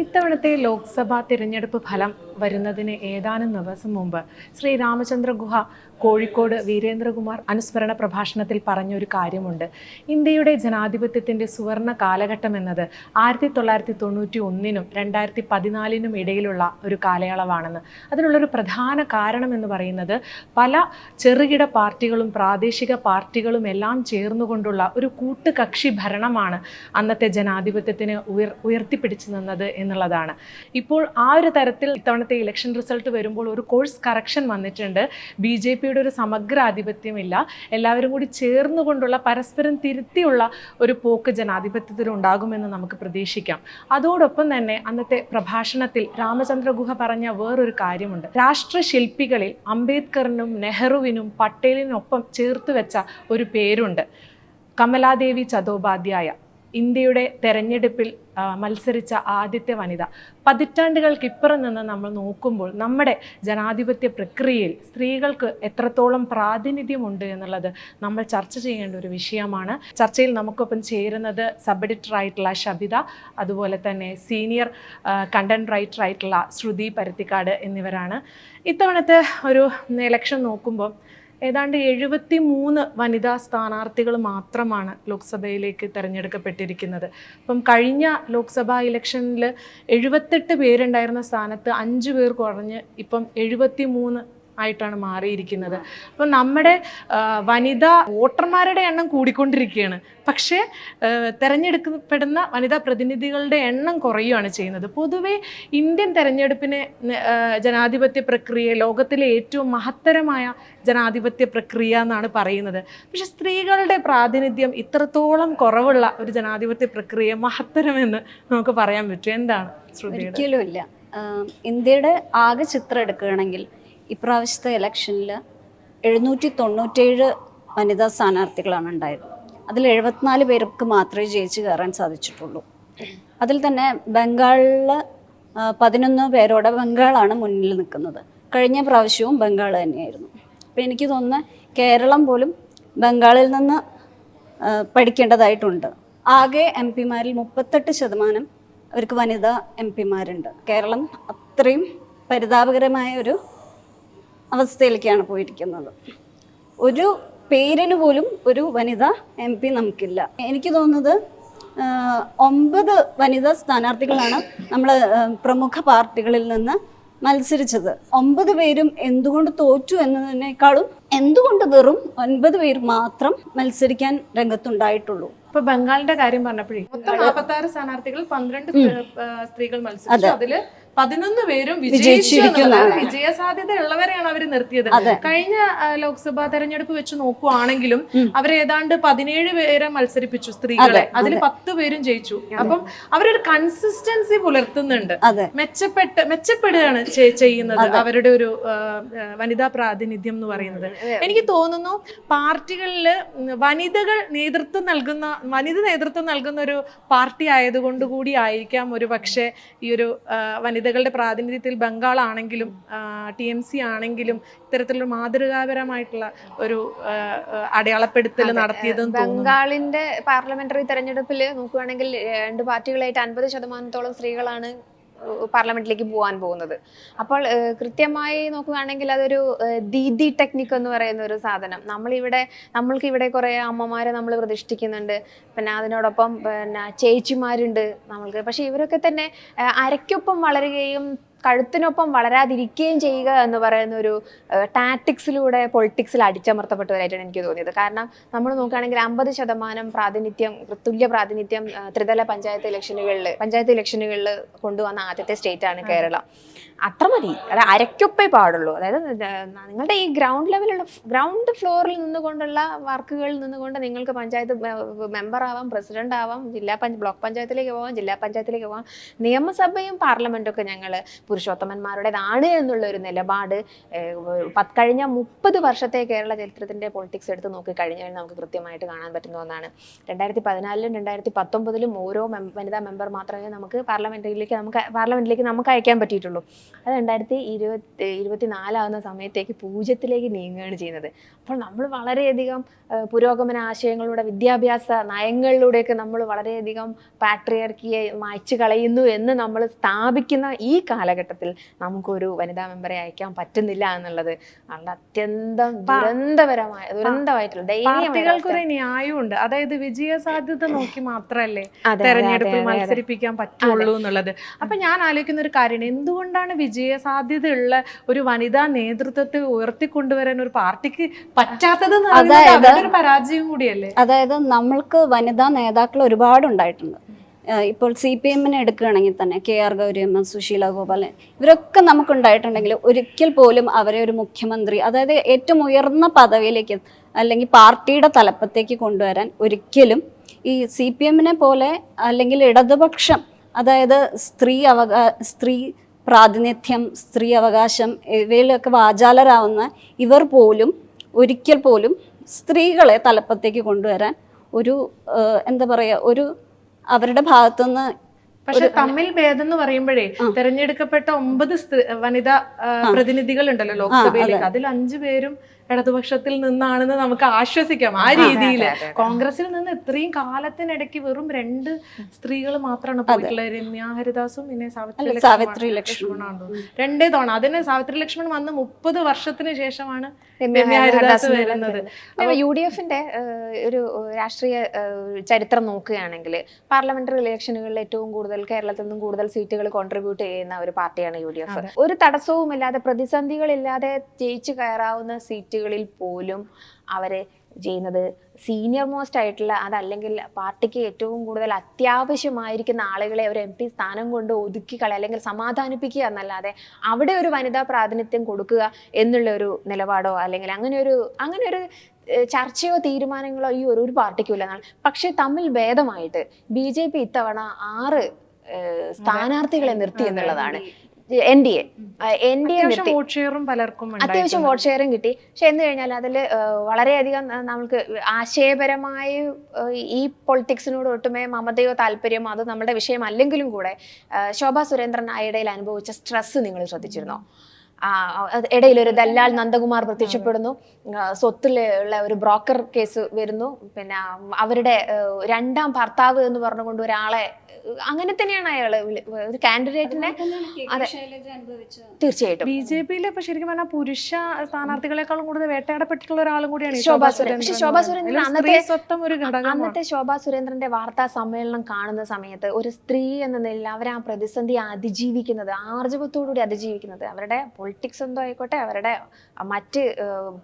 ഇത്തവണത്തെ ലോക്സഭാ തിരഞ്ഞെടുപ്പ് ഫലം വരുന്നതിന് ഏതാനും ദിവസം മുമ്പ് ശ്രീ രാമചന്ദ്ര ഗുഹ കോഴിക്കോട് വീരേന്ദ്രകുമാർ അനുസ്മരണ പ്രഭാഷണത്തിൽ പറഞ്ഞൊരു കാര്യമുണ്ട്. ഇന്ത്യയുടെ ജനാധിപത്യത്തിന്റെ സുവർണ കാലഘട്ടം എന്നത് ആയിരത്തി തൊള്ളായിരത്തി തൊണ്ണൂറ്റി ഒന്നിനും രണ്ടായിരത്തി പതിനാലിനും ഇടയിലുള്ള ഒരു കാലയളവാണെന്ന്. അതിനുള്ളൊരു പ്രധാന കാരണം എന്ന് പറയുന്നത് പല ചെറുകിട പാർട്ടികളും പ്രാദേശിക പാർട്ടികളും എല്ലാം ചേർന്നുകൊണ്ടുള്ള ഒരു കൂട്ടുകക്ഷി ഭരണമാണ് അന്നത്തെ ജനാധിപത്യത്തിന് ഉയർ ഉയർത്തിപ്പിടിച്ചു നിന്നത് എന്നുള്ളതാണ്. ഇപ്പോൾ ആ ഒരു തരത്തിൽ ഇത്തവണത്തെ ഇലക്ഷൻ റിസൾട്ട് വരുമ്പോൾ ഒരു കോഴ്സ് കറക്ഷൻ വന്നിട്ടുണ്ട്. ബി ജെ പിയുടെ ഒരു സമഗ്ര ആധിപത്യമില്ല. എല്ലാവരും കൂടി ചേർന്നുകൊണ്ടുള്ള പരസ്പരം തിരുത്തിയുള്ള ഒരു പോക്ക് ജനാധിപത്യത്തിൽ ഉണ്ടാകുമെന്ന് നമുക്ക് പ്രതീക്ഷിക്കാം. അതോടൊപ്പം തന്നെ അന്നത്തെ പ്രഭാഷണത്തിൽ രാമചന്ദ്ര ഗുഹ പറഞ്ഞ വേറൊരു കാര്യമുണ്ട്. രാഷ്ട്രശില്പികളിൽ അംബേദ്കറിനും നെഹ്റുവിനും പട്ടേലിനൊപ്പം ചേർത്ത് വെച്ച ഒരു പേരുണ്ട്. കമലാദേവി ചതോപാധ്യായ. ഇന്ത്യയുടെ തെരഞ്ഞെടുപ്പിൽ മത്സരിച്ച ആദ്യത്തെ വനിത. പതിറ്റാണ്ടുകൾക്കിപ്പുറം നിന്ന് നമ്മൾ നോക്കുമ്പോൾ നമ്മുടെ ജനാധിപത്യ പ്രക്രിയയിൽ സ്ത്രീകൾക്ക് എത്രത്തോളം പ്രാതിനിധ്യമുണ്ട് എന്നുള്ളത് നമ്മൾ ചർച്ച ചെയ്യേണ്ട ഒരു വിഷയമാണ്. ചർച്ചയിൽ നമുക്കൊപ്പം ചേരുന്നത് സബ് എഡിറ്റർ ആയിട്ടുള്ള ഷബിത അതുപോലെ തന്നെ സീനിയർ കണ്ടന്റ് റൈറ്റർ ആയിട്ടുള്ള ശ്രുതി പരുത്തിക്കാട് എന്നിവരാണ്. ഇത്തവണത്തെ ഒരു ഇലക്ഷൻ നോക്കുമ്പോൾ ഏതാണ്ട് എഴുപത്തി മൂന്ന് വനിതാ സ്ഥാനാർത്ഥികൾ മാത്രമാണ് ലോക്സഭയിലേക്ക് തിരഞ്ഞെടുക്കപ്പെട്ടിരിക്കുന്നത്. അപ്പം കഴിഞ്ഞ ലോക്സഭാ ഇലക്ഷനിൽ എഴുപത്തെട്ട് പേരുണ്ടായിരുന്ന സ്ഥാനത്ത് അഞ്ച് പേർ കുറഞ്ഞ് ഇപ്പം എഴുപത്തി മൂന്ന് ആയിട്ടാണ് മാറിയിരിക്കുന്നത്. അപ്പോൾ നമ്മുടെ വനിതാ വോട്ടർമാരുടെ എണ്ണം കൂടിക്കൊണ്ടിരിക്കുകയാണ്. പക്ഷേ തിരഞ്ഞെടുക്കപ്പെടുന്ന വനിതാ പ്രതിനിധികളുടെ എണ്ണം കുറയുകയാണ് ചെയ്യുന്നത്. പൊതുവേ ഇന്ത്യൻ തെരഞ്ഞെടുപ്പിനെ ജനാധിപത്യ പ്രക്രിയ ലോകത്തിലെ ഏറ്റവും മഹത്തരമായ ജനാധിപത്യ പ്രക്രിയ എന്നാണ് പറയുന്നത്. പക്ഷെ സ്ത്രീകളുടെ പ്രാതിനിധ്യം ഇത്രത്തോളം കുറവുള്ള ഒരു ജനാധിപത്യ പ്രക്രിയ മഹത്തരമെന്ന് നമുക്ക് പറയാൻ പറ്റും. എന്താണ് ശ്രുതി ഇന്ത്യയുടെ ആകെ ചിത്രം എടുക്കുകയാണെങ്കിൽ ഇപ്രാവശ്യത്തെ ഇലക്ഷനിൽ എഴുന്നൂറ്റി തൊണ്ണൂറ്റേഴ് വനിതാ സ്ഥാനാർത്ഥികളാണ് ഉണ്ടായത്. അതിൽ എഴുപത്തിനാല് പേർക്ക് മാത്രമേ ജയിച്ച് കയറാൻ സാധിച്ചിട്ടുള്ളൂ. അതിൽ തന്നെ ബംഗാളിൽ പതിനൊന്ന് പേരോടെ ബംഗാളാണ് മുന്നിൽ നിൽക്കുന്നത്. കഴിഞ്ഞ പ്രാവശ്യവും ബംഗാൾ തന്നെയായിരുന്നു. അപ്പോൾ എനിക്ക് തോന്നുന്നു കേരളം പോലും ബംഗാളിൽ നിന്ന് പഠിക്കേണ്ടതായിട്ടുണ്ട്. ആകെ എം പിമാരിൽ മുപ്പത്തെട്ട് ശതമാനം അവർക്ക് വനിതാ എം പിമാരുണ്ട്. കേരളം അത്രയും പരിതാപകരമായ ഒരു അവസ്ഥയിലേക്കാണ് പോയിരിക്കുന്നത്. ഒരു പേരിന് പോലും ഒരു വനിത എം പി നമുക്കില്ല. എനിക്ക് തോന്നുന്നത് ഒമ്പത് വനിതാ സ്ഥാനാർത്ഥികളാണ് നമ്മൾ പ്രമുഖ പാർട്ടികളിൽ നിന്ന് മത്സരിച്ചത്. ഒമ്പത് പേരും എന്തുകൊണ്ട് തോറ്റു എന്നതിനേക്കാളും എന്തുകൊണ്ട് വെറും ഒൻപത് പേർ മാത്രം മത്സരിക്കാൻ രംഗത്തുണ്ടായിട്ടുള്ളൂ? ഇപ്പൊ ബംഗാളിന്റെ കാര്യം പറഞ്ഞപ്പോഴേ മൊത്തം നാൽപ്പത്തി ആറ് സ്ഥാനാർത്ഥികൾ പന്ത്രണ്ട് സ്ത്രീകൾ മത്സരിച്ചു. അതിൽ പതിനൊന്ന് പേരും വിജയിച്ചു വിജയിച്ചിരിക്കുന്നതാണ്. വിജയ സാധ്യത ഉള്ളവരെയാണ് അവർ നിർത്തിയത് കഴിഞ്ഞ ലോക്സഭാ തെരഞ്ഞെടുപ്പ് വെച്ച് നോക്കുവാണെങ്കിലും അവർ ഏതാണ്ട് പതിനേഴ് പേരെ മത്സരിപ്പിച്ചു സ്ത്രീകളെ. അതിൽ പത്ത് പേരും ജയിച്ചു. അപ്പം അവരൊരു കൺസിസ്റ്റൻസി പുലർത്തുന്നുണ്ട്. മെച്ചപ്പെട്ട് മെച്ചപ്പെടുകയാണ് ചെയ്യുന്നത് അവരുടെ ഒരു വനിതാ പ്രാതിനിധ്യം എന്ന് പറയുന്നത്. എനിക്ക് തോന്നുന്നു പാർട്ടികളിൽ വനിതകൾ നേതൃത്വം നൽകുന്ന വനിത നേതൃത്വം നൽകുന്ന ഒരു പാർട്ടി ആയതുകൊണ്ട് കൂടി ആയിരിക്കാം ഒരു പക്ഷേ ഈ ഒരു ആ, വനിതകളുടെ പ്രാതിനിധ്യത്തിൽ ബംഗാൾ ആണെങ്കിലും ടി എം സി ആണെങ്കിലും ഇത്തരത്തിലുള്ള മാതൃകാപരമായിട്ടുള്ള ഒരു അടയാളപ്പെടുത്തൽ നടത്തിയതെന്ന് ബംഗാളിന്റെ പാർലമെന്ററി തെരഞ്ഞെടുപ്പിൽ നോക്കുകയാണെങ്കിൽ രണ്ട് പാർട്ടികളായിട്ട് അൻപത് ശതമാനത്തോളം സ്ത്രീകളാണ് പാർലമെന്റിലേക്ക് പോകാൻ പോകുന്നത്. അപ്പോൾ കൃത്യമായി നോക്കുകയാണെങ്കിൽ അതൊരു ദീദി ടെക്നിക് എന്ന് പറയുന്ന ഒരു സാധനം. നമ്മളിവിടെ നമ്മൾക്ക് ഇവിടെ കുറേ അമ്മമാരെ നമ്മൾ പ്രതിഷ്ഠിക്കുന്നുണ്ട്. പിന്നെ അതിനോടൊപ്പം പിന്നെ ചേച്ചിമാരുണ്ട് നമ്മൾക്ക്. പക്ഷേ ഇവരൊക്കെ തന്നെ അരയ്ക്കൊപ്പം വളരുകയും കഴുത്തിനൊപ്പം വളരാതിരിക്കുകയും ചെയ്യുക എന്ന് പറയുന്ന ഒരു ടാറ്റിക്സിലൂടെ പൊളിറ്റിക്സിൽ അടിച്ചമർത്തപ്പെട്ടവരായിട്ടാണ് എനിക്ക് തോന്നിയത്. കാരണം നമ്മൾ നോക്കുകയാണെങ്കിൽ അമ്പത് ശതമാനം പ്രാതിനിധ്യം തുല്യ പ്രാതിനിധ്യം ത്രിതല പഞ്ചായത്ത് ഇലക്ഷനുകളിൽ പഞ്ചായത്ത് ഇലക്ഷനുകളിൽ കൊണ്ടുവന്ന ആദ്യത്തെ സ്റ്റേറ്റ് ആണ് കേരളം. അത്ര മതി. അത് അരയ്ക്കൊപ്പേ പാടുള്ളൂ. അതായത് നിങ്ങളുടെ ഈ ഗ്രൗണ്ട് ലെവലുള്ള ഗ്രൗണ്ട് ഫ്ലോറിൽ നിന്നുകൊണ്ടുള്ള വർക്കുകളിൽ നിന്നുകൊണ്ട് നിങ്ങൾക്ക് പഞ്ചായത്ത് മെമ്പർ ആവാം പ്രസിഡന്റ് ആവാം ജില്ലാ ബ്ലോക്ക് പഞ്ചായത്തിലേക്ക് പോവാം ജില്ലാ പഞ്ചായത്തിലേക്ക് പോവാം. നിയമസഭയും പാർലമെന്റും ഒക്കെ ഞങ്ങൾ പുരുഷോത്തമന്മാരുടേതാണ് എന്നുള്ള ഒരു നിലപാട് കഴിഞ്ഞ മുപ്പത് വർഷത്തെ കേരള ചരിത്രത്തിന്റെ പൊളിറ്റിക്സ് എടുത്ത് നോക്കി കഴിഞ്ഞാൽ നമുക്ക് കൃത്യമായിട്ട് കാണാൻ പറ്റുന്ന ഒന്നാണ്. രണ്ടായിരത്തി പതിനാലിലും രണ്ടായിരത്തി പത്തൊമ്പതിലും ഓരോ വനിതാ മെമ്പർ മാത്രമേ നമുക്ക് പാർലമെന്റിലേക്ക് നമുക്ക് പാർലമെന്റിലേക്ക് നമുക്ക് അയക്കാൻ പറ്റിയിട്ടുള്ളൂ. അത് രണ്ടായിരത്തി ഇരുപത്തി ഇരുപത്തിനാലാവുന്ന സമയത്തേക്ക് പൂജ്യത്തിലേക്ക് നീങ്ങുകയാണ് ചെയ്യുന്നത്. അപ്പോൾ നമ്മൾ വളരെയധികം പുരോഗമന ആശയങ്ങളുടെ വിദ്യാഭ്യാസ നയങ്ങളിലൂടെയൊക്കെ നമ്മൾ വളരെയധികം പാട്രിയർക്കിയെ മായ്ച്ചു കളയുന്നു എന്ന് നമ്മൾ സ്ഥാപിക്കുന്ന ഈ കാലഘട്ടത്തിൽ നമുക്കൊരു വനിതാ മെമ്പറെ അയക്കാൻ പറ്റുന്നില്ല എന്നുള്ളത് അവളുടെ അത്യന്തം ദുരന്തപരമായ ദുരന്തമായിട്ടുള്ള. ഒരു ന്യായമുണ്ട് അതായത് വിജയ സാധ്യത നോക്കി അതെ, തെരഞ്ഞെടുപ്പിൽ. മത്സരിപ്പിക്കാൻ പറ്റുള്ളൂ എന്നുള്ളത്. അപ്പൊ ഞാൻ ആലോചിക്കുന്ന ഒരു കാര്യമാണ്. എന്തുകൊണ്ടാണ് വിജയ സാധ്യതയുള്ള ഒരു വനിതാ നേതൃത്വത്തെ ഉയർത്തിക്കൊണ്ടുവരാൻ ഒരു പാർട്ടിക്ക് പറ്റാത്തത് പരാജയം കൂടിയല്ലേ? അതായത് നമ്മൾക്ക് വനിതാ നേതാക്കൾ ഒരുപാട് ഉണ്ടായിട്ടുണ്ട് ഇപ്പോൾ സി പി എമ്മിനെ എടുക്കുകയാണെങ്കിൽ തന്നെ കെ ആർ ഗൗരിയമ്മ സുശീല ഗോപാലൻ ഇവരൊക്കെ നമുക്കുണ്ടായിട്ടുണ്ടെങ്കിൽ ഒരിക്കൽ പോലും അവരെ ഒരു മുഖ്യമന്ത്രി അതായത് ഏറ്റവും ഉയർന്ന പദവിയിലേക്ക് അല്ലെങ്കിൽ പാർട്ടിയുടെ തലപ്പത്തേക്ക് കൊണ്ടുവരാൻ ഒരിക്കലും ഈ സി പി എമ്മിനെ പോലെ അല്ലെങ്കിൽ ഇടതുപക്ഷം അതായത് സ്ത്രീ അവകാ സ്ത്രീ പ്രാതിനിധ്യം സ്ത്രീ അവകാശം ഇവയിലൊക്കെ വാചാലരാവുന്ന ഇവർ പോലും ഒരിക്കൽ പോലും സ്ത്രീകളെ തലപ്പത്തേക്ക് കൊണ്ടുവരാൻ ഒരു എന്താ പറയുക ഒരു അവരുടെ ഭാഗത്തുനിന്ന് പക്ഷെ തമ്മിൽ ഭേദം എന്ന് പറയുമ്പോഴേ തെരഞ്ഞെടുക്കപ്പെട്ട ഒമ്പത് സ്ത്രീ- വനിതാ പ്രതിനിധികൾ ഉണ്ടല്ലോ ലോക്സഭയിലേക്ക്. അതിൽ അഞ്ചു പേരും ഇടതുപക്ഷത്തിൽ നിന്നാണെന്ന് നമുക്ക് ആശ്വസിക്കാം. ആ രീതിയിൽ കോൺഗ്രസിൽ നിന്ന് ഇത്രയും കാലത്തിനിടയ്ക്ക് വെറും രണ്ട് സ്ത്രീകൾ മാത്രമാണ് പോയിട്ടുള്ളത്. രമ്യ ഹരിദാസും പിന്നെ സാവിത്രി ലക്ഷ്മണാണ്. രണ്ടേ തവണ. അതിന് സാവിത്രി ലക്ഷ്മൺ വന്ന് മുപ്പത് വർഷത്തിന് ശേഷമാണ് രമ്യ ഹരിദാസ് വരുന്നത്. യു ഡി എഫിന്റെ ഒരു രാഷ്ട്രീയ ചരിത്രം നോക്കുകയാണെങ്കിൽ പാർലമെന്ററി ഇലക്ഷനുകളിൽ ഏറ്റവും കൂടുതൽ കേരളത്തിൽ നിന്നും കൂടുതൽ സീറ്റുകൾ കോൺട്രിബ്യൂട്ട് ചെയ്യുന്ന ഒരു പാർട്ടിയാണ് യു ഡി എഫ് ഒരു തടസ്സവുമില്ലാതെ പ്രതിസന്ധികളില്ലാതെ ജയിച്ചു കയറാവുന്ന സീറ്റുകളിൽ പോലും അവർ ചെയ്യുന്നത് സീനിയർ മോസ്റ്റ് ആയിട്ടുള്ള അതല്ലെങ്കിൽ പാർട്ടിക്ക് ഏറ്റവും കൂടുതൽ അത്യാവശ്യമായിരിക്കുന്ന ആളുകളെ ഒരു എം പി സ്ഥാനം കൊണ്ട് ഒതുക്കി കളയുക അല്ലെങ്കിൽ സമാധാനിപ്പിക്കുക എന്നല്ലാതെ അവിടെ ഒരു വനിതാ പ്രാതിനിധ്യം കൊടുക്കുക എന്നുള്ള ഒരു നിലപാടോ അല്ലെങ്കിൽ അങ്ങനെ ഒരു അങ്ങനെ ഒരു ചർച്ചയോ തീരുമാനങ്ങളോ ഈ ഒരു ഒരു പാർട്ടിക്കും ഇല്ല എന്നാണ്. പക്ഷെ തമ്മിൽ ഭേദമായിട്ട് ബി ജെ പി ഇത്തവണ ആറ് സ്ഥാനാർത്ഥികളെ നിർത്തി എന്നുള്ളതാണ്. N D A N D A അത്യാവശ്യം വോട്ട് ഷെയറും പലർക്കും അത്യാവശ്യം. വോട്ട് ഷെയറും കിട്ടി. പക്ഷെ എന്ന് കഴിഞ്ഞാൽ അതിൽ വളരെയധികം നമുക്ക് ആശയപരമായി ഈ പൊളിറ്റിക്സിനോട് ഒട്ടുമേ മമതയോ താല്പര്യമോ അത് നമ്മുടെ വിഷയം അല്ലെങ്കിലും കൂടെ ശോഭാ സുരേന്ദ്രൻ ആയിടയിൽ അനുഭവിച്ച സ്ട്രെസ് നിങ്ങൾ ശ്രദ്ധിച്ചിരുന്നോ? ഇടയിൽ ഒരു ദല്ലാൽ നന്ദകുമാർ പ്രത്യക്ഷപ്പെടുന്നു സ്വത്തിൽ സ്വത്തിലുള്ള ഒരു ബ്രോക്കർ കേസ് വരുന്നു പിന്നെ അവരുടെ രണ്ടാം ഭർത്താവ് എന്ന് പറഞ്ഞുകൊണ്ട് ഒരാളെ അങ്ങനെ തന്നെയാണ് അയാൾ ഒരു കാൻഡിഡേറ്റിനെ അതെ. തീർച്ചയായിട്ടും ബി ജെ പിയിൽ ഇപ്പൊ ശരിക്കും പറഞ്ഞാൽ പുരുഷ സ്ഥാനാർത്ഥികളെക്കാളും കൂടുതൽ വേട്ടയാടപ്പെട്ടിട്ടുള്ള ഒരാളും കൂടിയാണ് ശോഭാ ശോഭാ സുരേന്ദ്രൻ. പക്ഷെ ശോഭാ എന്ന് സുരേന്ദ്രൻ. അന്നത്തെ- സ്വത്തം സ്വത്വം ഒരു ഘടകം അന്നത്തെ ശോഭാ സുരേന്ദ്രന്റെ വാർത്താ സമ്മേളനം കാണുന്ന സമയത്ത് ഒരു സ്ത്രീ എന്ന നിലയിൽ അവർ ആ പ്രതിസന്ധി അതിജീവിക്കുന്നത് ആർജവത്തോടുകൂടി അതിജീവിക്കുന്നത് അവരുടെ പൊളിറ്റിക്സ് എന്തോ ആയിക്കോട്ടെ അവരുടെ മറ്റ്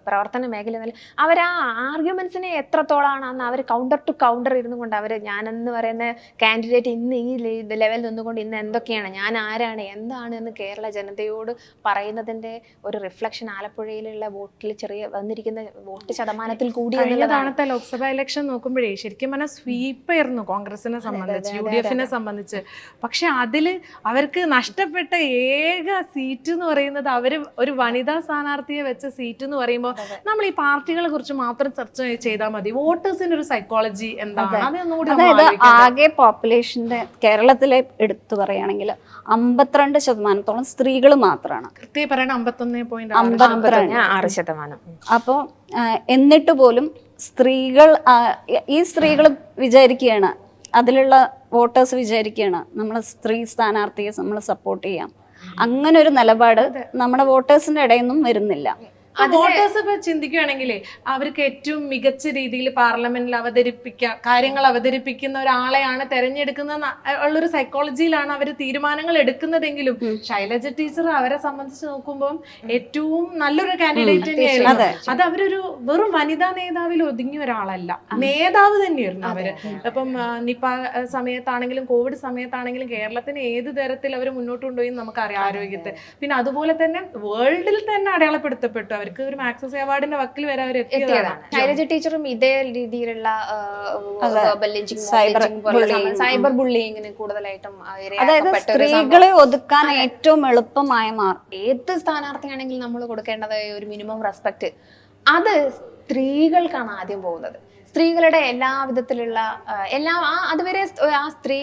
പ്രവർത്തന മേഖല അവർ ആ ആർഗ്യുമെന്റ്സിനെ എത്രത്തോളാണ് അന്ന് അവർ കൗണ്ടർ ടു കൗണ്ടർ ഇരുന്നു കൊണ്ട് അവർ ഞാനെന്ന് പറയുന്ന കാൻഡിഡേറ്റ് ഇന്ന് ഈ ലെവലിൽ നിന്നുകൊണ്ട് ഇന്ന് എന്തൊക്കെയാണ് ഞാൻ ആരാണ് എന്താണ് എന്ന് കേരള ജനതയോട് പറയുന്നതിന്റെ ഒരു റിഫ്ലക്ഷൻ ആലപ്പുഴയിലുള്ള വോട്ടിൽ ചെറിയ വന്നിരിക്കുന്ന വോട്ട് ശതമാനത്തിൽ കൂടി തവണത്തെ ലോക്സഭാ ഇലക്ഷൻ നോക്കുമ്പോഴേ ശരിക്കും പറഞ്ഞാൽ സ്വീപ്പ് ആയിരുന്നു കോൺഗ്രസിനെ സംബന്ധിച്ച് യു ഡി എഫിനെ സംബന്ധിച്ച്. പക്ഷെ അതിൽ അവർക്ക് നഷ്ടപ്പെട്ട ഏക സീറ്റ് എന്ന് പറയുന്നത് അവർ ഒരു വനിതാ സ്ഥാനാർത്ഥിയെ വെച്ച സീറ്റ് എന്ന് പറയുമ്പോൾ നമ്മൾ ഈ പാർട്ടികളെ കുറിച്ച് മാത്രം ചർച്ച ചെയ്താൽ മതി. വോട്ടേഴ്സിന്റെ ഒരു സൈക്കോളജി എന്താണ്? അതായത് ആകെ പോപ്പുലേഷന്റെ കേരളത്തിലെ എടുത്തു പറയുകയാണെങ്കിൽ അമ്പത്തിരണ്ട് ശതമാനത്തോളം സ്ത്രീകൾ മാത്രമാണ് കൃത്യം പറയണ അമ്പത്തൊന്ന് പോയിന്റ് അമ്പത്തിരണ്ട് ആറ് ശതമാനം. അപ്പോൾ എന്നിട്ട് പോലും സ്ത്രീകൾ ഈ സ്ത്രീകൾ വിചാരിക്കുകയാണ് അതിലുള്ള വോട്ടേഴ്സ് വിചാരിക്കുകയാണ് നമ്മൾ സ്ത്രീ സ്ഥാനാർത്ഥിയെ നമ്മൾ സപ്പോർട്ട് ചെയ്യാം. അങ്ങനെ ഒരു നിലപാട് നമ്മുടെ വോട്ടേഴ്സിന്റെ ഇടയിൽ നിന്നും വരുന്നില്ല. വോട്ടേഴ്സ് ഇപ്പൊ ചിന്തിക്കുകയാണെങ്കിലേ അവർക്ക് ഏറ്റവും മികച്ച രീതിയിൽ പാർലമെന്റിൽ അവതരിപ്പിക്കാൻ കാര്യങ്ങൾ അവതരിപ്പിക്കുന്ന ഒരാളെയാണ് തെരഞ്ഞെടുക്കുന്ന ഉള്ളൊരു സൈക്കോളജിയിലാണ് അവർ തീരുമാനങ്ങൾ എടുക്കുന്നതെങ്കിലും ശൈലജ ടീച്ചർ അവരെ സംബന്ധിച്ച് നോക്കുമ്പോൾ ഏറ്റവും നല്ലൊരു കാൻഡിഡേറ്റ് തന്നെയായിരുന്നു. അതെ. അവരൊരു വെറും വനിതാ നേതാവിൽ ഒതുങ്ങിയ ഒരാളല്ല. നേതാവ് തന്നെയായിരുന്നു അവർ. അപ്പം നിപ സമയത്താണെങ്കിലും കോവിഡ് സമയത്താണെങ്കിലും കേരളത്തിന് ഏത് തരത്തിൽ അവർ മുന്നോട്ട് കൊണ്ടുപോയി എന്ന് നമുക്കറിയാം ആരോഗ്യത്തെ. പിന്നെ അതുപോലെ തന്നെ വേൾഡിൽ തന്നെ അടയാളപ്പെടുത്തപ്പെട്ടു അവർ അവർക്ക് ഒരു മാക്സസ് അവാർഡിന്റെ വക്കിൽ വരെ അവർ എത്തിയതാണ്. ശൈലജ ടീച്ചറും ഇതേ രീതിയിലുള്ള സൈബർ ബുള്ളിങ്ങിന് കൂടുതലായിട്ടും അതായത്. സ്ത്രീകളെ ഒതുക്കാൻ ഏറ്റവും എളുപ്പമായ മാർഗം. ഏത് സ്ഥാനാർത്ഥിയാണെങ്കിലും നമ്മൾ കൊടുക്കേണ്ടത് ഒരു മിനിമം റെസ്പെക്ട് അത് സ്ത്രീകൾക്കാണ് ആദ്യം പോകുന്നത്. സ്ത്രീകളുടെ എല്ലാ വിധത്തിലുള്ള എല്ലാ ആ അതുവരെ ആ സ്ത്രീ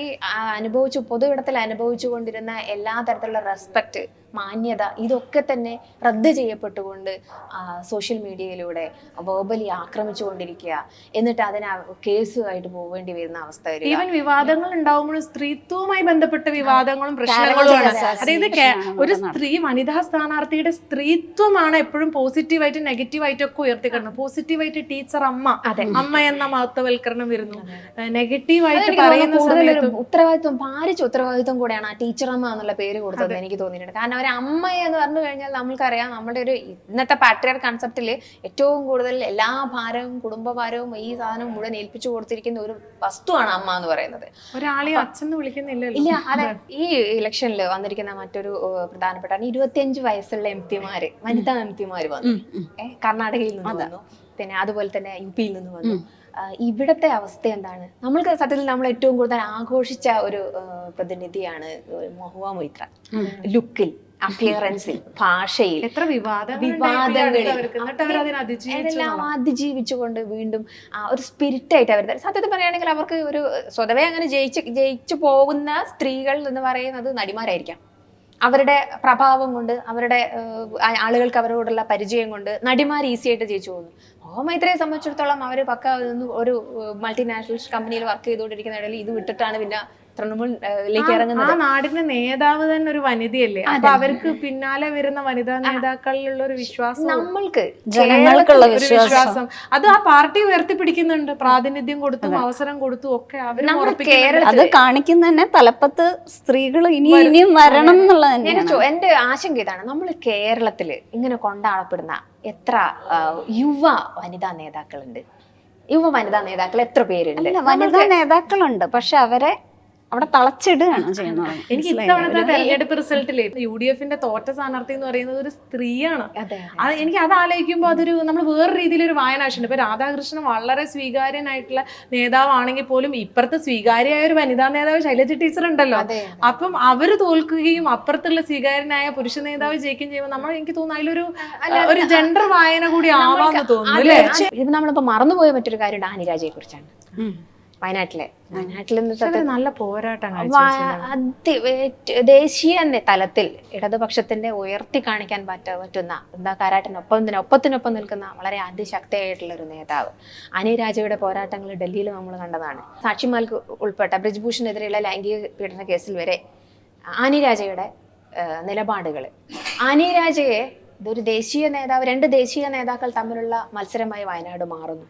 അനുഭവിച്ചു അനുഭവിച്ചു പൊതുവിടത്തിൽ അനുഭവിച്ചു കൊണ്ടിരുന്ന എല്ലാ തരത്തിലുള്ള റെസ്പെക്ട് മാന്യത ഇതൊക്കെ തന്നെ റദ്ദ് ചെയ്യപ്പെട്ടുകൊണ്ട് സോഷ്യൽ മീഡിയയിലൂടെ വേർബലി ആക്രമിച്ചുകൊണ്ടിരിക്കുക. എന്നിട്ട് അതിന് കേസുമായിട്ട് പോവേണ്ടി വരുന്ന അവസ്ഥ ഈവൻ വിവാദങ്ങൾ ഉണ്ടാവുമ്പോഴും സ്ത്രീത്വവുമായി ബന്ധപ്പെട്ട വിവാദങ്ങളും പ്രശ്നങ്ങളുമാണ് അതായത് ഒരു സ്ത്രീ വനിതാ സ്ഥാനാർത്ഥിയുടെ സ്ത്രീത്വമാണ് എപ്പോഴും പോസിറ്റീവായിട്ട് നെഗറ്റീവായിട്ട് ഒക്കെ ഉയർത്തിക്കിടന്നത് പോസിറ്റീവായിട്ട് ടീച്ചർ അമ്മ അമ്മ എന്ന മഹത്വവൽക്കരണം വരുന്നു. നെഗറ്റീവായിട്ട് പറയുന്ന ഉത്തരവാദിത്വം ഭാരിച്ച ഉത്തരവാദിത്വം കൂടെയാണ് ആ ടീച്ചർ അമ്മ എന്നുള്ള പേര് കൊടുത്തത് എനിക്ക് തോന്നിയിട്ടുണ്ട്. കാരണം ഒരു അമ്മ എന്ന് പറഞ്ഞു കഴിഞ്ഞാൽ നമ്മൾക്കറിയാം നമ്മുടെ ഒരു ഇന്നത്തെ പാട്രിയർ കൺസെപ്റ്റിൽ ഏറ്റവും കൂടുതൽ എല്ലാ ഭാരവും കുടുംബഭാരവും ഈ സാധനം മുഴുവൻ ഏൽപ്പിച്ചു കൊടുത്തിരിക്കുന്ന ഒരു വസ്തുവാണ് അമ്മ എന്ന് പറയുന്നത്. അച്ഛൻ വിളിക്കുന്നില്ലല്ലോ. ഇല്ല അതെ. ഈ ഇലക്ഷനിൽ വന്നിരിക്കുന്ന മറ്റൊരു പ്രധാനപ്പെട്ട ഇരുപത്തിയഞ്ച് വയസ്സുള്ള എം പിമാര് വനിതാ എം പിമാര് വന്നു. കർണാടകയിൽ നിന്ന് വന്നു. പിന്നെ അതുപോലെ തന്നെ യു പിയിൽ നിന്ന് വന്നു. ഇവിടത്തെ അവസ്ഥ എന്താണ്? നമ്മൾക്ക് സത്യത്തിൽ നമ്മൾ ഏറ്റവും കൂടുതൽ ആഘോഷിച്ച ഒരു പ്രതിനിധിയാണ് മഹുവ മൊയ്ത്ര ലുക്കിൽ. അപ്പിയറൻസിൽ ഭാഷയിൽ എത്ര വിവാദങ്ങൾ. അതിജീവിച്ചുകൊണ്ട് വീണ്ടും ആ ഒരു സ്പിരിറ്റായിട്ട് അവർ സത്യത്തിൽ പറയുകയാണെങ്കിൽ അവർക്ക് ഒരു സ്വതവേ അങ്ങനെ ജയിച്ച് ജയിച്ചു പോകുന്ന സ്ത്രീകൾ എന്ന് പറയുന്നത് നടിമാരായിരിക്കാം. അവരുടെ പ്രഭാവം കൊണ്ട് അവരുടെ ആളുകൾക്ക് അവരോടുള്ള പരിചയം കൊണ്ട് നടിമാർ ഈസി ആയിട്ട് ജയിച്ചു പോകുന്നു. ഓ മൈത്രയെ സംബന്ധിച്ചിടത്തോളം അവർ പക്ക ഒരു മൾട്ടിനാഷണൽ കമ്പനിയിൽ വർക്ക് ചെയ്തുകൊണ്ടിരിക്കുന്ന ഇടയിൽ ഇത് വിട്ടിട്ടാണ് പിന്നെ തൃണമൂലിലേക്ക് ആ നാടിന്റെ നേതാവ് തന്നെ ഒരു വനിതയല്ലേ? അപ്പൊ അവർക്ക് പിന്നാലെ വരുന്ന വനിതാ നേതാക്കളിലുള്ള ഒരു വിശ്വാസം. നമ്മൾക്ക് ജനങ്ങൾക്കുള്ള വിശ്വാസം. അത് ആ പാർട്ടി ഉയർത്തിപ്പിടിക്കുന്നുണ്ട്. പ്രാതിനിധ്യം കൊടുത്തും അവസരം കൊടുത്തും ഒക്കെ അവർ നമ്മൾ അത് കാണിക്കുന്ന തന്നെ തലപ്പത്ത് സ്ത്രീകൾ ഇനി ഇനിയും വരണം എന്നുള്ളത് എന്റെ ആശങ്ക ഇതാണ്. നമ്മൾ കേരളത്തിൽ ഇങ്ങനെ കൊണ്ടാടപ്പെടുന്ന എത്ര യുവ വനിതാ നേതാക്കളുണ്ട്? യുവ വനിതാ നേതാക്കൾ എത്ര പേരുണ്ട്? വനിതാ നേതാക്കളുണ്ട്. പക്ഷെ അവരെ അവിടെ തളച്ചിടുകയാണ് ചെയ്യുന്നത്. എനിക്ക് ഇത്തവണത്തെ തെരഞ്ഞെടുപ്പ് റിസൾട്ടിൽ യു ഡി എഫിന്റെ തോറ്റ സ്ഥാനാർത്ഥി എന്ന് പറയുന്നത് ഒരു സ്ത്രീയാണ്. അതെ എനിക്ക് അത് ആലോചിക്കുമ്പോൾ അതൊരു നമ്മൾ വേറെ രീതിയിലൊരു വായനാശുണ്ട് ഇപ്പൊ രാധാകൃഷ്ണൻ വളരെ സ്വീകാര്യനായിട്ടുള്ള നേതാവാണെങ്കിൽ പോലും ഇപ്പുറത്ത് സ്വീകാര്യമായ ഒരു വനിതാ നേതാവ് ശൈലജ ടീച്ചർ ഉണ്ടല്ലോ. അപ്പം അവർ തോൽക്കുകയും അപ്പുറത്തുള്ള സ്വീകാര്യനായ പുരുഷ നേതാവ് ജയിക്കുകയും ചെയ്യുമ്പോൾ നമ്മൾ എനിക്ക് തോന്നുന്നു അതിലൊരു ഒരു ജെൻഡർ വായന കൂടി ആവാന്ന് തോന്നുന്നു അല്ലേ? ഇത് നമ്മളിപ്പോ മറന്നുപോയ മറ്റൊരു കാര്യം ആനിരാജയെ കുറിച്ചാണ് വയനാട്ടിലെ. വയനാട്ടിൽ നല്ല പോരാട്ടം ദേശീയ തലത്തിൽ ഇടതുപക്ഷത്തിന്റെ ഉയർത്തി കാണിക്കാൻ പറ്റ പറ്റുന്ന എന്താ കാരാട്ടിനൊപ്പം ഒപ്പത്തിനൊപ്പം നിൽക്കുന്ന വളരെ അതിശക്തിയായിട്ടുള്ള ഒരു നേതാവ് അനിരാജയുടെ പോരാട്ടങ്ങൾ ഡൽഹിയിൽ നമ്മൾ കണ്ടതാണ്. സാക്ഷിമാർക്ക് ഉൾപ്പെട്ട ബ്രിജ്ഭൂഷണെതിരെയുള്ള ലൈംഗിക പീഡന കേസിൽ വരെ ആനിരാജയുടെ നിലപാടുകൾ ആനിരാജയെ ഇതൊരു ദേശീയ നേതാവ് രണ്ട് ദേശീയ നേതാക്കൾ തമ്മിലുള്ള മത്സരമായി വയനാട് മാറുന്നു.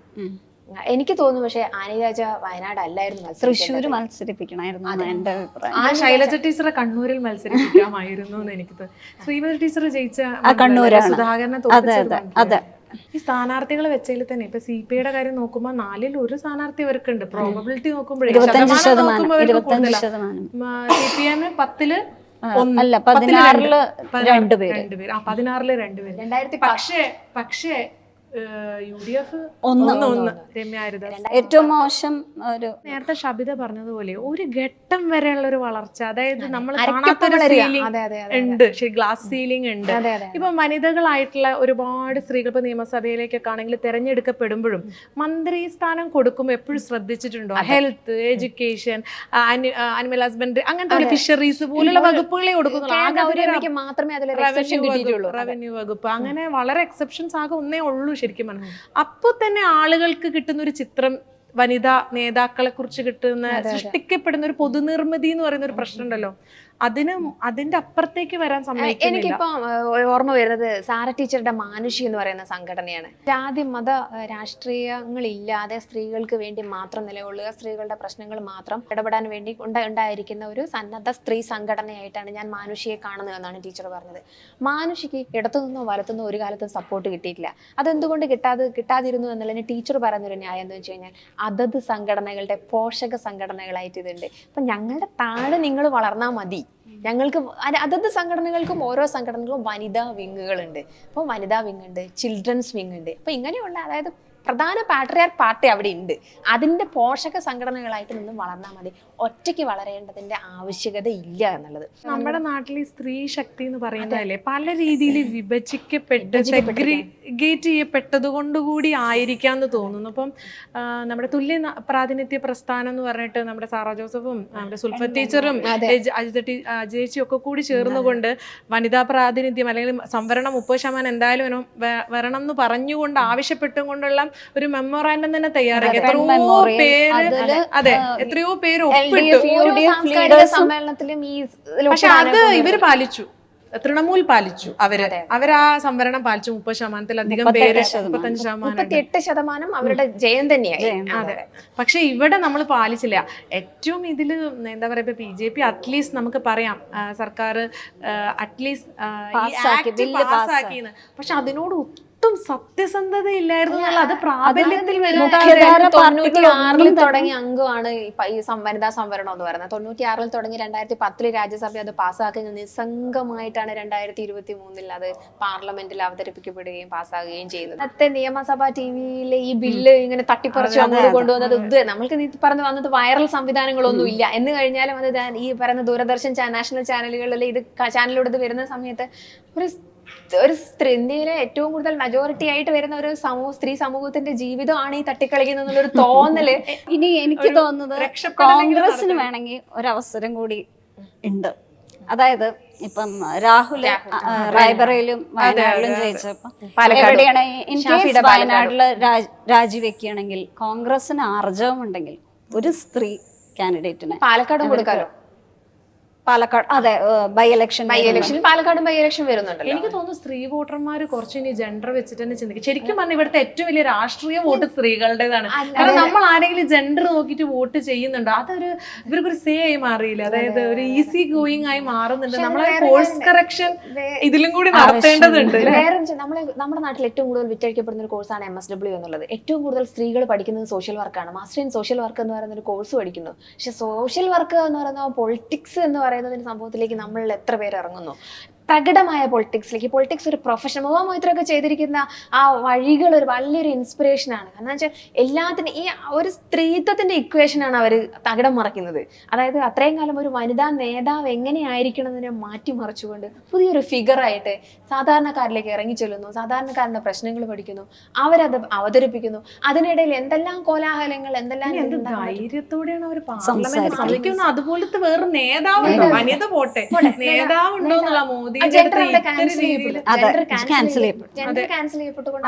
എനിക്ക് തോന്നുന്നു പക്ഷേ ആനിരാജ വയനാട് അല്ലായിരുന്നു തൃശ്ശൂർ മത്സരിപ്പിക്കണമായിരുന്നു എന്റെ അഭിപ്രായം. ആ ശൈലജ ടീച്ചറെ കണ്ണൂരിൽ മത്സരിപ്പിക്കാമായിരുന്നു എന്ന് എനിക്ക് തോന്നുന്നു. ശ്രീമതി ടീച്ചർ ജയിച്ച. സുധാകരനെ അതെ ഈ സ്ഥാനാർത്ഥികൾ വെച്ചതിൽ തന്നെ ഇപ്പൊ സി പി ഐയുടെ കാര്യം നോക്കുമ്പോൾ നാലിൽ ഒരു സ്ഥാനാർത്ഥി അവർക്കുണ്ട് പ്രോബബിലിറ്റി നോക്കുമ്പോഴേ സി പി പത്തിൽ ഒന്ന്. അല്ല പതിനാറിൽ. രണ്ടുപേര് രണ്ടുപേര് ആ പതിനാറിൽ രണ്ടുപേര് രണ്ടായിരത്തി പക്ഷേ പക്ഷേ യു ഡി എഫ്? ഒന്ന് ഏറ്റവും മോശം ഒരു നേരത്തെ ഷബിത പറഞ്ഞതുപോലെ ഒരു ഘട്ടം വരെയുള്ള ഒരു വളർച്ച. അതായത് നമ്മൾ കാണാത്തൊരു സീലിംഗ് അതെ, അതെ, അതെ, ഉണ്ട്. ശരി ഗ്ലാസ് സീലിംഗ് ഉണ്ട്. ഇപ്പൊ വനിതകളായിട്ടുള്ള ഒരുപാട് സ്ത്രീകൾ ഇപ്പൊ നിയമസഭയിലേക്കൊക്കെ ആണെങ്കിൽ തെരഞ്ഞെടുക്കപ്പെടുമ്പോഴും മന്ത്രി സ്ഥാനം കൊടുക്കുമ്പോൾ എപ്പോഴും ശ്രദ്ധിച്ചിട്ടുണ്ടോ? ഹെൽത്ത് എഡ്യൂക്കേഷൻ അനിമൽ ഹസ്ബൻഡറി അങ്ങനത്തെ ഒരു ഫിഷറീസ് പോലുള്ള വകുപ്പുകളെ കൊടുക്കുന്നുള്ളൂ മാത്രമേ റവന്യൂ വകുപ്പ് അങ്ങനെ വളരെ എക്സെപ്ഷൻസ് ആകെ ഒന്നേ ഉള്ളൂ ശരിക്കും പറഞ്ഞു. അപ്പൊ തന്നെ ആളുകൾക്ക് കിട്ടുന്ന ഒരു ചിത്രം വനിതാ നേതാക്കളെ കുറിച്ച് കിട്ടുന്ന സൃഷ്ടിക്കപ്പെടുന്ന ഒരു പൊതുനിർമ്മിതി എന്ന് പറയുന്ന ഒരു പ്രശ്നം ഉണ്ടല്ലോ. അതിന് അതിന്റെ അപ്പുറത്തേക്ക് വരാൻ സമയം എനിക്കിപ്പോ ഓർമ്മ വരുന്നത് സാര ടീച്ചറുടെ മാനുഷി എന്ന് പറയുന്ന സംഘടനയാണ്. ജാതി മത രാഷ്ട്രീയങ്ങൾ രാഷ്ട്രീയങ്ങളില്ലാതെ സ്ത്രീകൾക്ക് വേണ്ടി മാത്രം നിലകൊള്ളുക സ്ത്രീകളുടെ പ്രശ്നങ്ങൾ മാത്രം ഇടപെടാൻ വേണ്ടി ഉണ്ടായിരിക്കുന്ന ഒരു സന്നദ്ധ സ്ത്രീ സംഘടനയായിട്ടാണ് ഞാൻ മാനുഷിയെ കാണുന്നത് എന്നാണ് ടീച്ചർ പറഞ്ഞത്. മാനുഷിക്ക് ഇടത്തുനിന്നോ വലത്തുനിന്നോ ഒരു കാലത്തും സപ്പോർട്ട് കിട്ടിയിട്ടില്ല. അതെന്തുകൊണ്ട് കിട്ടാതെ കിട്ടാതിരുന്നു എന്നുള്ളതിന് ടീച്ചർ പറഞ്ഞൊരു ന്യായം എന്ന് വെച്ച് കഴിഞ്ഞാൽ അതത് സംഘടനകളുടെ പോഷക സംഘടനകളായിട്ട് ഇതുണ്ട്. അപ്പം ഞങ്ങളുടെ താഴെ നിങ്ങൾ വളർന്നാൽ മതി. ഞങ്ങൾക്ക് അത് അതത് സംഘടനകൾക്കും ഓരോ സംഘടനകളും വനിതാ വിങ്ങുകളുണ്ട്. അപ്പോൾ വനിതാ വിങ് ഉണ്ട് ചിൽഡ്രൻസ് വിങ് ഉണ്ട് അപ്പോൾ ഇങ്ങനെയുള്ള അതായത് പ്രധാന പാട്രിയാർ പാർട്ടി അവിടെ ഉണ്ട്. അതിന്റെ പോഷക സംഘടനകളായിട്ട് നിന്നും വളർന്നാൽ മതി. ഒറ്റയ്ക്ക് വളരേണ്ടതിന്റെ ആവശ്യകത ഇല്ല എന്നുള്ളത്. നമ്മുടെ നാട്ടിൽ സ്ത്രീ ശക്തി എന്ന് പറയുന്നതല്ലേ? പല രീതിയിൽ വിഭജിക്കപ്പെട്ട്. സെഗ്രിഗേറ്റ് ചെയ്യപ്പെട്ടത് കൊണ്ടുകൂടി ആയിരിക്കാം എന്ന് തോന്നുന്നു. അപ്പം നമ്മുടെ തുല്യ പ്രാതിനിധ്യ പ്രസ്ഥാനം എന്ന് പറഞ്ഞിട്ട് നമ്മുടെ സാറാ ജോസഫും നമ്മുടെ സുൽഫ ടീച്ചറും അജിത ടീ- ഒക്കെ കൂടി ചേർന്നുകൊണ്ട് വനിതാ പ്രാതിനിധ്യം അല്ലെങ്കിൽ സംവരണം മുപ്പത് ശതമാനം എന്തായാലും വരണം- വരണം എന്ന് പറഞ്ഞുകൊണ്ട് ആവശ്യപ്പെട്ടും കൊണ്ടുള്ള ഒരു മെമ്മോറാൻഡം തന്നെ തയ്യാറാക്കി. അതെ, എത്രയോ പേര് അതെ എത്രയോ പേര് ഒപ്പിട്ടു. സമ്മേളനത്തിലും ഈ പക്ഷെ അത് ഇവർ പാലിച്ചു. തൃണമൂൽ പാലിച്ചു അവർ. അവരാ സംവരണം പാലിച്ചു. മുപ്പത് ശതമാനത്തിലധികം അധികം പേര് ശതമാനം. മുപ്പത്തഞ്ച് ശതമാനം എട്ട് ശതമാനം അവരുടെ ജയം തന്നെയായി. അതെ. പക്ഷെ ഇവിടെ നമ്മൾ പാലിച്ചില്ല. ഏറ്റവും ഇതിൽ എന്താ പറയാ ഇപ്പൊ ബി ജെ പി അറ്റ്ലീസ്റ്റ് നമുക്ക് പറയാം. സർക്കാർ അറ്റ്ലീസ്റ്റ് പാസ്സാക്കി, പക്ഷെ അതിനോട് ഒട്ടും സത്യസന്ധത ഇല്ലായിരുന്നു അത് പ്രാബല്യത്തിൽ തുടങ്ങി തുടങ്ങിയ അംഗമാണ് ഈ വനിതാ സംവരണം എന്ന് പറയുന്നത്. തൊണ്ണൂറ്റി ആറിൽ തുടങ്ങി രണ്ടായിരത്തി പത്തിൽ രാജ്യസഭ അത് പാസ്സാക്കി നിസ്സംഗമായിട്ടാണ് രണ്ടായിരത്തി ഇരുപത്തി മൂന്നിൽ അത് പാർലമെന്റിൽ അവതരിപ്പിക്കപ്പെടുകയും പാസ്സാകുകയും ചെയ്തത് അത്തെ നിയമസഭാ ടി വിയിലെ ഈ ബില്ല് ഇങ്ങനെ തട്ടിപ്പറിച്ചു അങ്ങോട്ട് കൊണ്ടുവന്നത് ഇത്. നമ്മൾക്ക് നീ പറഞ്ഞു വന്നത് വൈറൽ സംവിധാനങ്ങളൊന്നും ഇല്ല. എന്ന് കഴിഞ്ഞാലും അത് ഈ പറയുന്ന ദൂരദർശൻ നാഷണൽ ചാനലുകളിൽ ഇത് ചാനലിലൂടെ വരുന്ന സമയത്ത് ഒരു ഒരു സ്ത്രീ ഇന്ത്യയിലെ ഏറ്റവും കൂടുതൽ മെജോറിറ്റി ആയിട്ട് വരുന്ന ഒരു സമൂഹ സ്ത്രീ സമൂഹത്തിന്റെ ജീവിതമാണ് ഈ തട്ടിക്കളിക്കുന്നത് എന്നുള്ളൊരു തോന്നൽ ഇനി എനിക്ക് തോന്നുന്നത് കോൺഗ്രസിന് വേണമെങ്കിൽ വേണമെങ്കിൽ ഒരവസരം കൂടി ഉണ്ട്. അതായത് ഇപ്പം രാഹുൽ റായ്ബറയിലും വയനാട്ടിലും. ജയിച്ചപ്പോ. എവിടെയാണ് കേസ് വയനാട്ടിൽ രാജിവെക്കുകയാണെങ്കിൽ കോൺഗ്രസിന് ആർജവം ഉണ്ടെങ്കിൽ ഒരു സ്ത്രീ കാൻഡിഡേറ്റിന് പാലക്കാട് കൊടുക്കാലോ? പാലക്കാട് അതെ ബൈ ഇലക്ഷൻ ബൈ ഇലക്ഷൻ പാലക്കാടും ബൈ ഇലക്ഷൻ വരുന്നുണ്ടല്ലോ. എനിക്ക് തോന്നുന്നു സ്ത്രീ വോട്ടർമാർ കുറച്ച് ഇനി ജെൻഡർ വെച്ചിട്ട് തന്നെ ചിന്തിക്കും. ശരിക്കും പറഞ്ഞ ഇവിടുത്തെ ഏറ്റവും വലിയ രാഷ്ട്രീയ വോട്ട് സ്ത്രീകളുടേതാണ്. അല്ല, കാരണം നമ്മൾ ആരെങ്കിലും ജെൻഡർ നോക്കിയിട്ട് വോട്ട് ചെയ്യുന്നുണ്ടോ? അതൊരു ഇവർക്കൊരു സേ ആയി മാറിയില്ല? അതായത് ഒരു ഈസി ഗോയിങ് ആയി മാറുന്നുണ്ട്. നമ്മളെ കോഴ്സ് കറക്ഷൻ ഇതിലും കൂടി നടത്തേണ്ടതുണ്ട് അല്ലേ? വേറെ നമ്മളെ നമ്മുടെ നാട്ടിൽ ഏറ്റവും കൂടുതൽ വിറ്റഴിക്കപ്പെടുന്ന ഒരു കോഴ്സാണ് എം എസ് ഡബ്ല്യു എന്നുള്ളത്. ഏറ്റവും കൂടുതൽ സ്ത്രീകൾ പഠിക്കുന്നത് സോഷ്യൽ വർക്കാണ് മാസ്റ്റർ ഇൻ സോഷ്യൽ വർക്ക് എന്ന് പറയുന്ന ഒരു കോഴ്സ് പഠിക്കുന്നു. പക്ഷെ സോഷ്യൽ വർക്ക് എന്ന് പറയുന്ന പൊളിറ്റിക്സ് എന്ന് പറയുന്നതിന് സംഭവത്തിലേക്ക് നമ്മളിൽ എത്ര പേര് ഇറങ്ങുന്നു? പ്രകടമായ പൊളിറ്റിക്സിലേക്ക് പൊളിറ്റിക്സ് ഒരു പ്രൊഫഷൻ മൊയ്ത്രൊക്കെ ചെയ്തിരിക്കുന്ന ആ വഴികൾ ഒരു വലിയൊരു ഇൻസ്പിറേഷൻ ആണ്. കാരണം വെച്ചാൽ എല്ലാത്തിനും ഈ ഒരു സ്ത്രീത്വത്തിന്റെ ഇക്വേഷനാണ് അവർ തകിടം മറിക്കുന്നത്. അതായത് അത്രയും കാലം ഒരു വനിതാ നേതാവ് എങ്ങനെയായിരിക്കണം എന്നതിനെ മാറ്റിമറിച്ചുകൊണ്ട് പുതിയൊരു ഫിഗറായിട്ട് സാധാരണക്കാരിലേക്ക് ഇറങ്ങി ചെല്ലുന്നു. സാധാരണക്കാരന്റെ പ്രശ്നങ്ങൾ പഠിക്കുന്നു. അവരത് അവതരിപ്പിക്കുന്നു. അതിനിടയിൽ എന്തെല്ലാം കോലാഹലങ്ങൾ എന്തെല്ലാം ധൈര്യത്തോടെയാണ് അവർ. അതുപോലത്തെ വേറെ നേതാവുണ്ടോ? വനിത പോട്ടെ. നേതാവുണ്ടോ എന്നുള്ള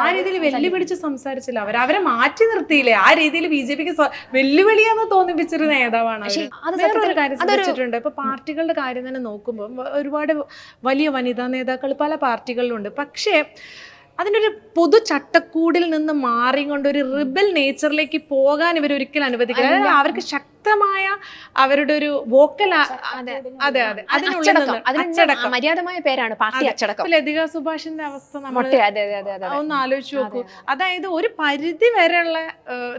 ആ രീതിയിൽ വെല്ലുപിടിച്ച് സംസാരിച്ചില്ല. അവർ അവരെ മാറ്റി നിർത്തിയില്ലേ? ആ രീതിയിൽ ബി ജെ പിക്ക് വെല്ലുവിളിയെന്ന് തോന്നിപ്പിച്ചൊരു നേതാവാണ് വേറൊരു കാര്യം ശ്രദ്ധിച്ചിട്ടുണ്ട്. ഇപ്പൊ പാർട്ടികളുടെ കാര്യം തന്നെ നോക്കുമ്പോൾ ഒരുപാട് വലിയ വനിതാ നേതാക്കൾ പല പാർട്ടികളിലുണ്ട്. പക്ഷേ അതിനൊരു പൊതു ചട്ടക്കൂടിൽ നിന്ന് മാറിക്കൊണ്ട് ഒരു റിബൽ നേച്ചറിലേക്ക് പോകാൻ ഇവർ ഒരിക്കലും അനുവദിക്കില്ല അവർക്ക് അവർക്ക് ശക്തമായ അവരുടെ ഒരു വോക്കൽ അതെ. അതെ അതെ. അതിനുള്ളിൽ അച്ചടക്കം. നിന്ന് അതിന് അച്ചടക്കം. മര്യാദമായ പേരാണ് പാർട്ടി. അച്ചടക്കം. ലതിക സുഭാഷിന്റെ അവസ്ഥ നമ്മൾ ഒന്ന് ആലോചിച്ച് നോക്കൂ. അതായത് ഒരു പരിധി വരെയുള്ള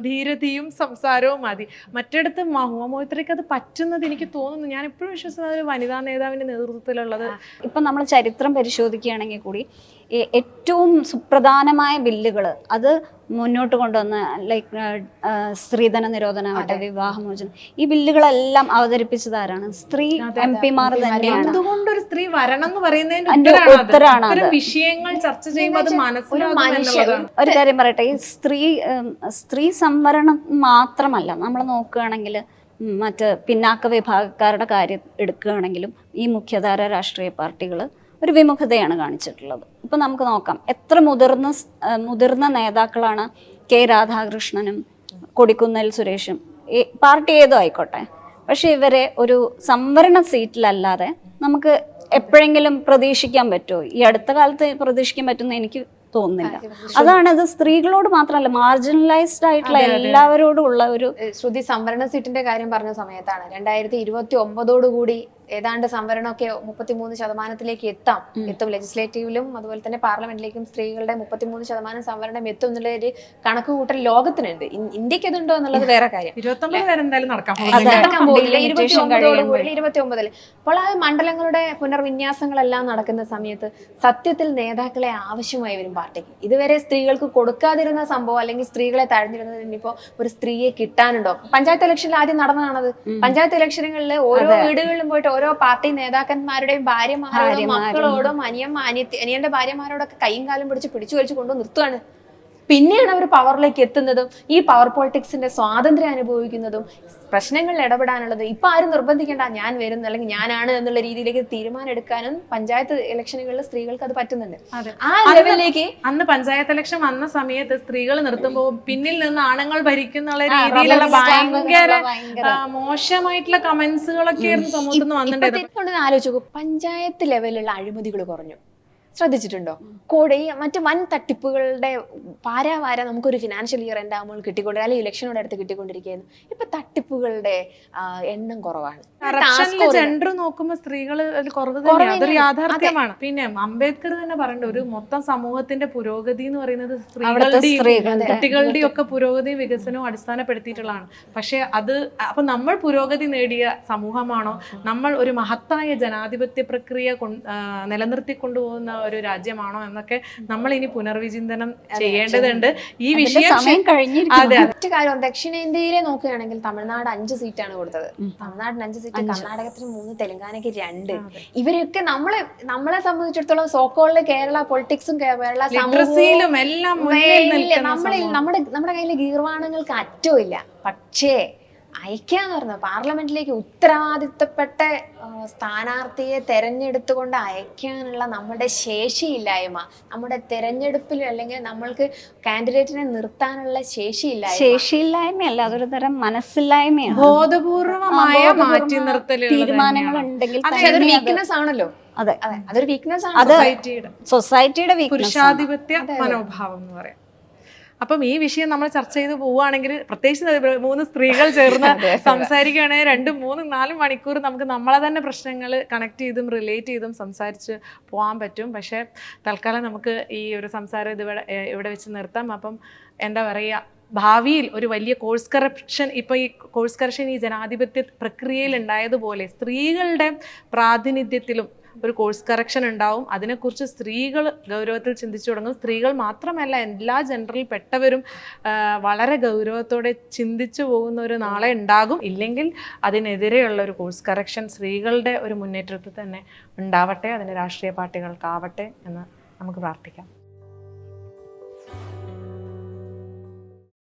ധീരതയും സംസാരവും മതി. മറ്റിടത്ത് മഹുമോത്രയ്ക്ക് അത് പറ്റുന്നത് എനിക്ക് തോന്നുന്നു. ഞാൻ എപ്പോഴും വിശ്വസിക്കുന്നത് ഒരു വനിതാ നേതാവിന്റെ നേതൃത്വത്തിലുള്ളത്. ഇപ്പം നമ്മൾ ചരിത്രം പരിശോധിക്കുകയാണെങ്കിൽ കൂടി ഏറ്റവും സുപ്രധാനമായ ബില്ലുകൾ അത് മുന്നോട്ട് കൊണ്ടുവന്ന ലൈക്ക് സ്ത്രീധന നിരോധനമാകട്ടെ വിവാഹമോചനം ഈ ബില്ലുകളെല്ലാം അവതരിപ്പിച്ചത് ആരാണ്? സ്ത്രീ എം പിമാർ തന്നെയാണ്. സ്ത്രീ വരണം എന്ന് പറയുന്നതിന്റെ ഉത്തരാണ് വിഷയങ്ങൾ ചർച്ച ചെയ്യുമ്പോൾ ഒരു കാര്യം പറയട്ടെ. ഈ സ്ത്രീ സ്ത്രീ സംവരണം മാത്രമല്ല നമ്മൾ നോക്കുകയാണെങ്കിൽ മറ്റ് പിന്നാക്ക വിഭാഗക്കാരുടെ കാര്യം എടുക്കുകയാണെങ്കിലും ഈ മുഖ്യധാര രാഷ്ട്രീയ പാർട്ടികൾ ഒരു വിമുഖതയാണ് കാണിച്ചിട്ടുള്ളത്. ഇപ്പം നമുക്ക് നോക്കാം. എത്ര മുതിർന്ന മുതിർന്ന നേതാക്കളാണ് കെ രാധാകൃഷ്ണനും കൊടിക്കുന്നൽ സുരേഷും. ഈ പാർട്ടി ഏതോ ആയിക്കോട്ടെ. പക്ഷെ ഇവരെ ഒരു സംവരണ സീറ്റിലല്ലാതെ നമുക്ക് എപ്പോഴെങ്കിലും പ്രതീക്ഷിക്കാൻ പറ്റുമോ? ഈ അടുത്ത കാലത്ത് പ്രതീക്ഷിക്കാൻ പറ്റുന്ന എനിക്ക് തോന്നുന്നില്ല. അതാണ് ഇത് സ്ത്രീകളോട് മാത്രമല്ല മാർജിനലൈസ്ഡ് ആയിട്ടുള്ള എല്ലാവരോടും ഉള്ള ഒരു ശ്രുതി സംവരണ സീറ്റിന്റെ കാര്യം പറഞ്ഞ സമയത്താണ്. രണ്ടായിരത്തി ഇരുപത്തി ഒമ്പതോടുകൂടി ഏതാണ്ട് സംവരണമൊക്കെ മുപ്പത്തിമൂന്ന് ശതമാനത്തിലേക്ക് എത്താം. എത്തും. ലെജിസ്ലേറ്റീവിലും അതുപോലെ തന്നെ പാർലമെന്റിലേക്കും സ്ത്രീകളുടെ മുപ്പത്തിമൂന്ന് ശതമാനം സംവരണം എത്തും എന്നുള്ള ഒരു കണക്ക് കൂട്ടൽ ലോകത്തിനുണ്ട്. ഇന്ത്യയ്ക്ക് അതുണ്ടോ എന്നുള്ളത് വേറെ കാര്യം. നടക്കാൻ പോകില്ല ഇരുപത്തി ഇരുപത്തി ഒമ്പതിൽ. അപ്പോൾ ആ മണ്ഡലങ്ങളുടെ പുനർവിന്യാസങ്ങളെല്ലാം നടക്കുന്ന സമയത്ത് സത്യത്തിൽ നേതാക്കളെ ആവശ്യമായി വരും പാർട്ടിക്ക്. ഇതുവരെ സ്ത്രീകൾക്ക് കൊടുക്കാതിരുന്ന സംഭവം അല്ലെങ്കിൽ സ്ത്രീകളെ തഴഞ്ഞിരുന്നത് ഇനിയിപ്പോ ഒരു സ്ത്രീയെ കിട്ടാനുണ്ടോ? പഞ്ചായത്ത് ഇലക്ഷനിൽ ആദ്യം നടന്നതാണത്. പഞ്ചായത്ത് ഇലക്ഷനുകളിൽ ഓരോ വീടുകളിലും പോയിട്ട് ഓരോ പാർട്ടി നേതാക്കന്മാരുടെയും ഭാര്യമാരോടും ഭാര്യമാരും. മക്കളോടും അനിയൻ അനിയന്റെ ഭാര്യമാരോടൊക്കെ കൈയും കാലും പിടിച്ച് പിടിച്ചു വലിച്ചു കൊണ്ടു നിർത്തുകയാണ് പിന്നെയാണ് അവർ പവറിലേക്ക് എത്തുന്നതും ഈ പവർ പൊളിറ്റിക്സിന്റെ സ്വാതന്ത്ര്യം അനുഭവിക്കുന്നതും പ്രശ്നങ്ങളിൽ ഇടപെടാനുള്ളത് ഇപ്പൊ ആരും നിർബന്ധിക്കേണ്ട ഞാൻ വരുന്നു അല്ലെങ്കിൽ ഞാനാണ് എന്നുള്ള രീതിയിലേക്ക് തീരുമാനം എടുക്കാനും പഞ്ചായത്ത് ഇലക്ഷനുകളിൽ സ്ത്രീകൾക്ക് അത് പറ്റുന്നുണ്ട്. ആ ലെവലിലേക്ക് അന്ന് പഞ്ചായത്ത് ഇലക്ഷൻ വന്ന സമയത്ത് സ്ത്രീകൾ നിർത്തുമ്പോൾ പിന്നിൽ നിന്ന് ആണുങ്ങൾ ഭരിക്കുന്ന രീതിയിലുള്ള ഭയങ്കര മോശമായിട്ടുള്ള കമന്റ്സുകളൊക്കെ ആയിരുന്നു സമൂഹത്തിൽ നിന്ന് ഇപ്പോഴൊന്ന് പഞ്ചായത്ത് ലെവലിലുള്ള അഴിമതികൾ കുറഞ്ഞു. ശ്രദ്ധിച്ചിട്ടുണ്ടോ? കൂടെ ഈ മറ്റു വൻ തട്ടിപ്പുകളുടെ പാരാവാര നമുക്കൊരു ഫിനാൻഷ്യൽ ഇയർ എന്റെ ആകുമ്പോൾ കിട്ടിക്കൊണ്ട് അല്ലെങ്കിൽ ഇലക്ഷനോട് അടുത്ത് കിട്ടിക്കൊണ്ടിരിക്കുകയായിരുന്നു. ഇപ്പൊ തട്ടിപ്പുകളുടെ എണ്ണം കുറവാണ്. ജെൻഡർ നോക്കുമ്പോൾ സ്ത്രീകൾ കുറവ് അതൊരു യാഥാർത്ഥ്യമാണ്. പിന്നെ അംബേദ്കർ തന്നെ പറയണ്ട ഒരു മൊത്തം സമൂഹത്തിന്റെ പുരോഗതി എന്ന് പറയുന്നത് സ്ത്രീകളുടെയും സ്ത്രീകളുടെ കുട്ടികളുടെയും ഒക്കെ പുരോഗതി വികസനവും അടിസ്ഥാനപ്പെടുത്തിയിട്ടുള്ളതാണ്. പക്ഷെ അത് അപ്പൊ നമ്മൾ പുരോഗതി നേടിയ സമൂഹമാണോ? നമ്മൾ ഒരു മഹത്തായ ജനാധിപത്യ പ്രക്രിയ നിലനിർത്തി കൊണ്ടുപോകുന്ന ഒരു രാജ്യമാണോ എന്നൊക്കെ നമ്മൾ ഇനി പുനർവിചിന്തനം ചെയ്യേണ്ടതുണ്ട്. ഈ വിഷയം കഴിഞ്ഞിരിക്കുന്നു. മറ്റു കാര്യം ദക്ഷിണേന്ത്യയിലെ നോക്കുകയാണെങ്കിൽ തമിഴ്നാട് അഞ്ച് സീറ്റാണ് കൊടുത്തത്. തമിഴ്നാടിന് അഞ്ച് സീറ്റ് കർണാടകത്തിന് മൂന്ന് തെലങ്കാനയ്ക്ക് രണ്ട്. ഇവരൊക്കെ നമ്മളെ നമ്മളെ സംബന്ധിച്ചിടത്തോളം സോക്കോളിലെ കേരള പൊളിറ്റിക്സും കേരള സമൂഹത്തിലും എല്ലാം നമ്മളിൽ നമ്മുടെ നമ്മുടെ കയ്യിലെ ഗീർവാണങ്ങൾക്ക് അറ്റവും ഇല്ല. പക്ഷേ അയക്കാന്ന് പറഞ്ഞ പാർലമെന്റിലേക്ക് ഉത്തരവാദിത്തപ്പെട്ട സ്ഥാനാർത്ഥിയെ തെരഞ്ഞെടുത്തുകൊണ്ട് അയക്കാനുള്ള നമ്മുടെ ശേഷിയില്ലായ്മ നമ്മുടെ തെരഞ്ഞെടുപ്പിൽ അല്ലെങ്കിൽ നമ്മൾക്ക് കാൻഡിഡേറ്റിനെ നിർത്താനുള്ള ശേഷിയില്ലായ്മ. ശേഷിയില്ലായ്മയല്ല അതൊരു തരം മനസ്സില്ലായ്മയാണ്. ബോധപൂർവമായ മാറ്റി നിർത്തൽ തീരുമാനങ്ങൾ ഉണ്ടെങ്കിൽ ആണല്ലോ. അതെ. അതെ അതൊരു വീക്ക്നെസ് ആണ്. സൊസൈറ്റിയുടെ വീക്ക്നെസ് പുരുഷാധിപത്യ മനോഭാവം എന്ന് പറയാം. അപ്പം ഈ വിഷയം നമ്മൾ ചർച്ച ചെയ്ത് പോവുകയാണെങ്കിൽ പ്രത്യേകിച്ച് മൂന്ന് സ്ത്രീകൾ ചേർന്ന് സംസാരിക്കുകയാണെങ്കിൽ രണ്ട് മൂന്ന് നാല് മണിക്കൂർ നമുക്ക് നമ്മളെ തന്നെ പ്രശ്നങ്ങൾ കണക്ട് ചെയ്തും റിലേറ്റ് ചെയ്തും സംസാരിച്ച് പോകാൻ പറ്റും. പക്ഷേ തൽക്കാലം നമുക്ക് ഈ ഒരു സംസാരം ഇത് ഇവിടെ വെച്ച് നിർത്താം. അപ്പം എന്താ പറയുക ഭാവിയിൽ ഒരു വലിയ കോഴ്സ് കറപ്ഷൻ ഇപ്പോൾ ഈ കോഴ്സ് കറപ്ഷൻ ഈ ജനാധിപത്യ പ്രക്രിയയിൽ ഉണ്ടായതുപോലെ സ്ത്രീകളുടെ പ്രാതിനിധ്യത്തിലും ഒരു കോഴ്സ് കറക്ഷൻ ഉണ്ടാവും. അതിനെക്കുറിച്ച് സ്ത്രീകൾ ഗൗരവത്തിൽ ചിന്തിച്ചു തുടങ്ങും. സ്ത്രീകൾ മാത്രമല്ല എല്ലാ ജനറൽ പെട്ടവരും വളരെ ഗൗരവത്തോടെ ചിന്തിച്ചു പോകുന്ന ഒരു നാളെ ഉണ്ടാകും. ഇല്ലെങ്കിൽ അതിനെതിരെയുള്ള ഒരു കോഴ്സ് കറക്ഷൻ സ്ത്രീകളുടെ ഒരു മുന്നേറ്റത്തിൽ തന്നെ ഉണ്ടാവട്ടെ അതിന് രാഷ്ട്രീയ പാർട്ടികൾക്കാവട്ടെ എന്ന് നമുക്ക് പ്രാർത്ഥിക്കാം.